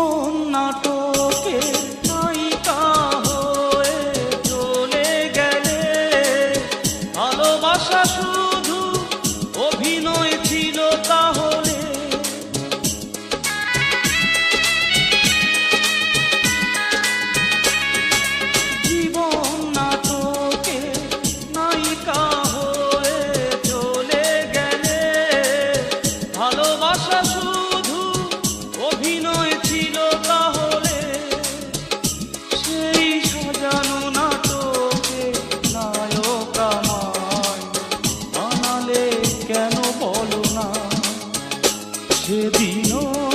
কোন নাটকে নায়িকা হয়ে গেলে? কেন বলো না? সেদিনও